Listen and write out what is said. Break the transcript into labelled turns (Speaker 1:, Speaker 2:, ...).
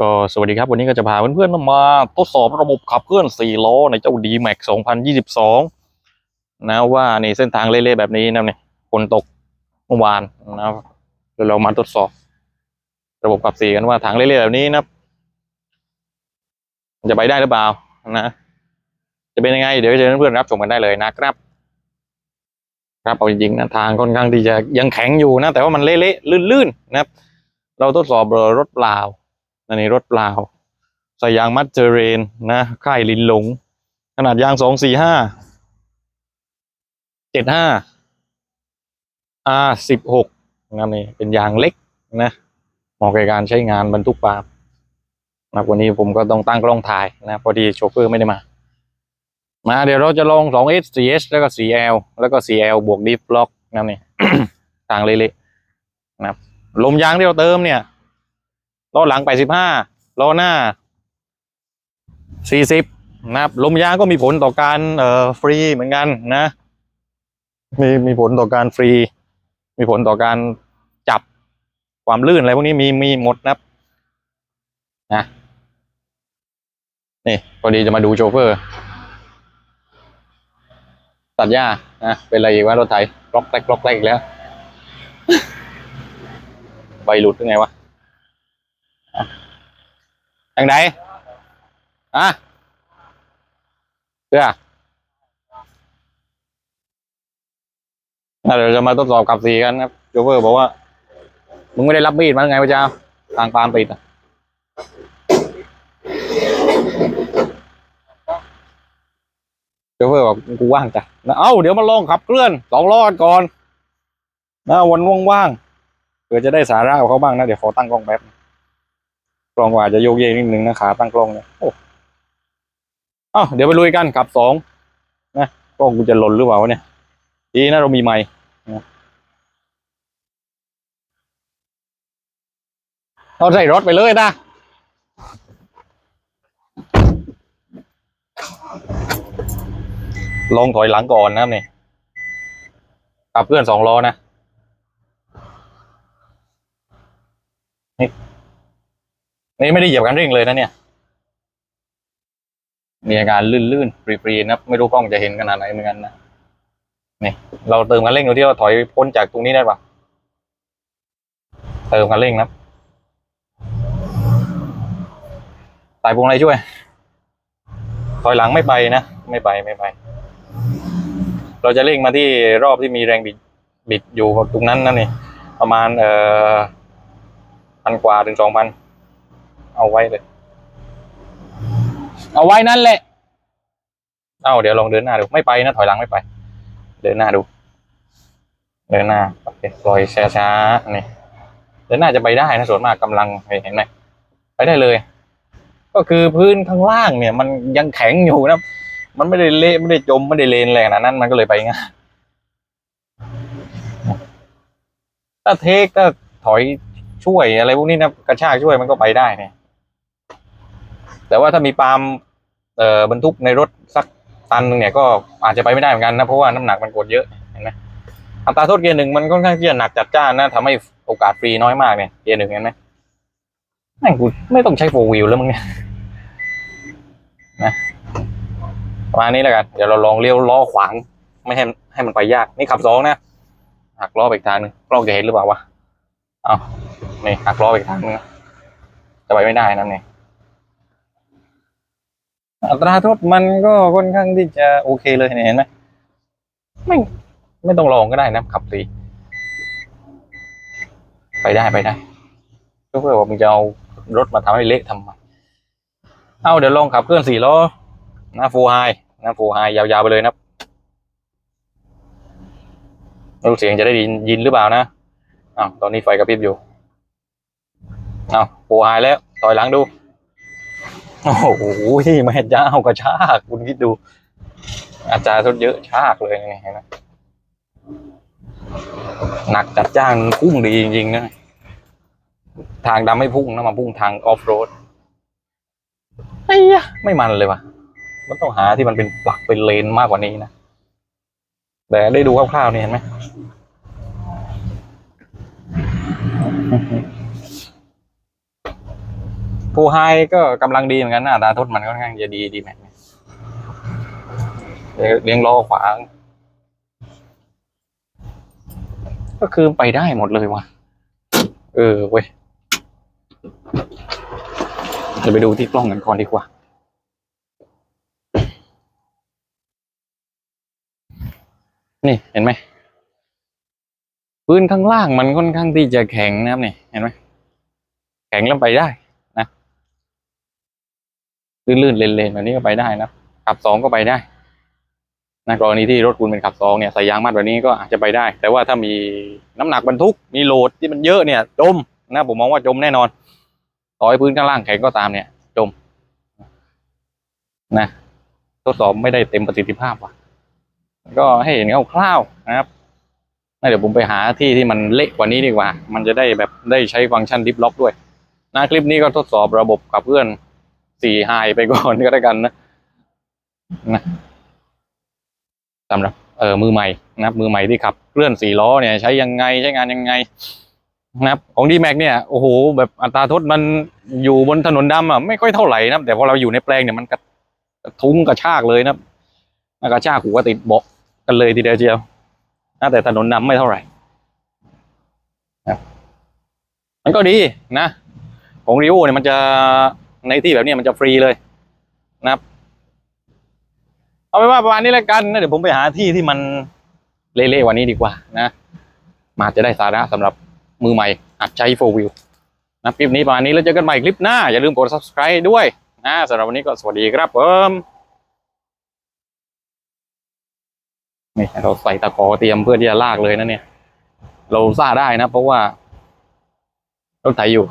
Speaker 1: ก็สวัสดีครับ วันนี้ก็จะพาเพื่อนๆมาทดสอบระบบขับเคลื่อน4ล้อในเจ้า d m a x 2022 นะว่าในเส้นทางเละๆแบบนี้นะเนี่ยฝนตกเมื่อวานนะเดี๋ยวเรามาทดสอบ ระบบขับสี่กันว่าทางเละๆแบบนี้นะจะไปได้หรือเปล่านะ จะเป็นยังไง เดี๋ยวเชิญเพื่อนๆรับชมกันได้เลยนะครับ ครับเอาจริงๆนะทางค่อนข้างที่จะยังแข็งอยู่นะ แต่ว่ามันเละๆลื่นๆนะครับ เราทดสอบรถเปล่าอันนี้รถเปล่าใส่ยางมัดเจเรนนะค่ายลินหลง ขนาดยางสองสี่ห้าเจ็ดห้า R สิบหกนั่นนี่เป็นยางเล็กนะเหมาะกับการใช้งานบรรทุกปาล์มนะวันนี้ผมก็ต้องตั้งกล้องถ่ายนะ พอดีโชเฟอร์ไม่ได้มา มาเดี๋ยวเราจะลอง 2S 4S แล้วก็ 4L แล้วก็ 4L บวกดิฟล็อกนั่นนี่ทางเละๆนะครับลมยางที่เราเติมเนี่ยล้อหลัง 85ล้อหน้า 40 นะครับ ลมยางก็มีผลต่อการเอ่อฟรีเหมือนกันนะ มีมีผลต่อการฟรี มีผลต่อการจับความลื่นอะไรพวกนี้มีมีหมดนะครับนะนี่พอดีจะมาดูโชเฟอร์ ตัดหญ้านะเป็นอะไรอีกวะรถไถกล็อกแกลกกล็อกแกลกอีกแล้วใบหลุดยังไงวะทางไหนอะเพื่อเดี๋ยวจะมาทดสอบขับสีกันครับโจเวอร์บอกว่า มึงไม่ได้รับมีดมาไงวะเจ้าทางปามติดอะ โจเวอร์บอกกูว่างจ้ะนะเอ้าเดี๋ยวมาลองขับเคลื่อนสองล้อดก่อนนะวันว่างๆเผื่อจะได้สาระกับเขาบ้างนะเดี๋ยวขอตั้งกล้องแป๊บกล้องว่าจะโยกเยกนิดนึงนะขาตั้งกล้องเนี่ยโอ้อ้าเดี๋ยวไปลุยกันขับสองนะกล้องกูจะหล่นหรือเปล่าเนี่ยดีนะเรามีไมค์นะเราใส่รถไปเลยนะ ลองถอยหลังก่อนนะครับนี่ขับเพื่อนสองล้อนะนี่ไม่ได้เหยียบคันเร่งเลยนะเนี่ย มีอาการลื่นๆปรีๆนะไม่รู้กล้องจะเห็นขนาดไหนเหมือนกันนะนี่เราเติมคันเร่งดูที่ว่าถอยพ้นจากตรงนี้ได้ปะเติมคันเร่งนะครับสายพวงอะไรช่วย ถอยหลังไม่ไปนะ ไม่ไปไม่ไป เราจะเร่งมาที่รอบที่มีแรงบิดบิดอยู่ตรงนั้นนั่นนี่ประมาณเอ่อพันกว่าถึงสองพันเอาไว้เลย เอาไว้นั่นแหละ เอาเดี๋ยวลองเดินหน้าดูไม่ไปนะถอยหลังไม่ไป เดินหน้าดู เดินหน้าโอเคปล่อยช้าๆนี่เดินหน้าจะไปได้นะส่วนมากกำลังเห็นไหมไปได้เลย ก็คือพื้นข้างล่างเนี่ย มันยังแข็งอยู่นะ มันไม่ได้เละไม่ได้จมไม่ได้เลนแรงนาดนั้นมันก็เลยไปง่ายถ้าเทคถ้าถอยช่วยอะไรพวกนี้นะกระชากช่วยมันก็ไปได้เนี่ยแต่ว่าถ้ามีปาล์มเอ่อบรรทุกในรถสักตันหนึ่งเนี่ยก็อาจจะไปไม่ได้เหมือนกันนะเพราะว่าน้ำหนักมันกดเยอะเห็นไหมอัตราโทษเกียร์หนึ่งมันค่อนข้างที่จะหนักจัดจ้านนะทำให้โอกาสฟรีน้อยมากเนี่ยเกียร์หนึ่งเห็นไหมแม่งกูไม่ต้องใช้โฟวิวแล้วมึงเนี่ยนะ ประมาณนี้แล้วกัน เดี๋ยวเราลองเลี้ยวล้อขวาง ไม่ให้ให้มันไปยาก นี่ขับสองนะ หักล้อไปอีกทางนึงกล้องจะเห็นหรือเปล่าวะ เอานี่หักล้อไปอีกทางนึงจะไปไม่ได้นั่นเองอัตราโทษมันก็ค่อนข้างที่จะโอเคเลยเนี่ยเห็นไหมไม่ไม่ต้องลองก็ได้นะขับสีไปได้ไปได้ก็เพื่อว่ามึงจะเอารถมาทำให้เละทำไม เอาเดี๋ยวลองขับเคลื่อนสี่ล้อนะฟูไฮ นะฟูไฮยาวๆไปเลยนะไม่รู้เสียงจะได้ยินยินหรือเปล่านะอ้าวตอนนี้ไฟกระพริบอยู่อ้าวโฟไฮแล้วต่อยหลังดูโอ้โหแม่เจ้ากระชากคุณคิดดู อาจารย์ทดเยอะชากเลยนี่เห็นไหมหนักจัดจ้างพุ่งดีจริงๆนะทางดำไม่พุ่งนะมาพุ่งทางออฟโรดไอ้ยะไม่มันเลยว่ะ มันต้องหาที่มันเป็นปลักเป็นเลนมากกว่านี้นะ แต่ได้ดูคร่าวๆนี่เห็นไหมฟูไฮก็กำลังดีเหมือนกันนะอัตาทดมันค่อนข้างจะดีดีแม็กเนี่ยเลี้ยงล้อขวางก็คือไปได้หมดเลยว่ะ เออเว้ยเดี๋ยวไปดูที่กล้องกันก่อนดีกว่า นี่เห็นไหมพื้นข้างล่างมันค่อนข้างที่จะแข็งนะครับนี่เห็นไหมแข็งแล้วไปได้นะลื่นๆเลนๆแบบนี้ก็ไปได้นะขับสองก็ไปได้นะกรณีที่รถคุณเป็นขับสองเนี่ยใส่ยางมัดแบบนี้ก็อาจจะไปได้ แต่ว่าถ้ามีน้ำหนักบรรทุกมีโหลดที่มันเยอะเนี่ย จมนะผมมองว่าจมแน่นอนต่อให้พื้นข้างล่างแข็งก็ตามเนี่ย จมนะทดสอบไม่ได้เต็มประสิทธิภาพว่ะ ก็ให้เห็นคร่าวๆนะครับเดี๋ยวผมไปหาที่ที่มันเละกว่านี้ดีกว่า มันจะได้แบบได้ใช้ฟังก์ชันดิฟล็อกด้วยนะคลิปนี้ก็ทดสอบระบบขับเคลื่อนสี่ไฮไปก่อนก็แล้วกันนะนะสำหรับเออมือใหม่นะครับ มือใหม่ที่ขับเคลื่อนสี่ล้อเนี่ย ใช้ยังไงใช้งานยังไงนะครับของดีแม็กเนี่ยโอ้โหแบบอัตราทดมันอยู่บนถนนดำอะไม่ค่อยเท่าไหร่นะแต่พอเราอยู่ในแปลงเนี่ยมันกระทุ้งกระชากเลยนะกระชากหัวติดเบาะ กันเลยทีเดียวเชียวนะแต่ถนนดำไม่เท่าไหร่นะครับมันก็ดีนะ ของริโอเนี่ยมันจะในที่แบบนี้มันจะฟรีเลยนะครับ เอาไปนว่าประมาณนี้แล้วกันนะเดี๋ยวผมไปหาที่ที่มันเละๆกว่านี้ดีกว่านะมาจะได้สาระสำหรับมือใหม่หัดใช้โฟวิวนะคลิปนี้ประมาณนี้แล้วเจอกันใหม่คลิปหน้า อย่าลืมกด subscribe ด้วยนะสำหรับวันนี้ก็สวัสดีครับผม นี่เราใส่ตะขอเตรียมเพื่อที่จะลากเลยนะเนี่ย เราซ่าได้นะ เพราะว่ารถไถอยู่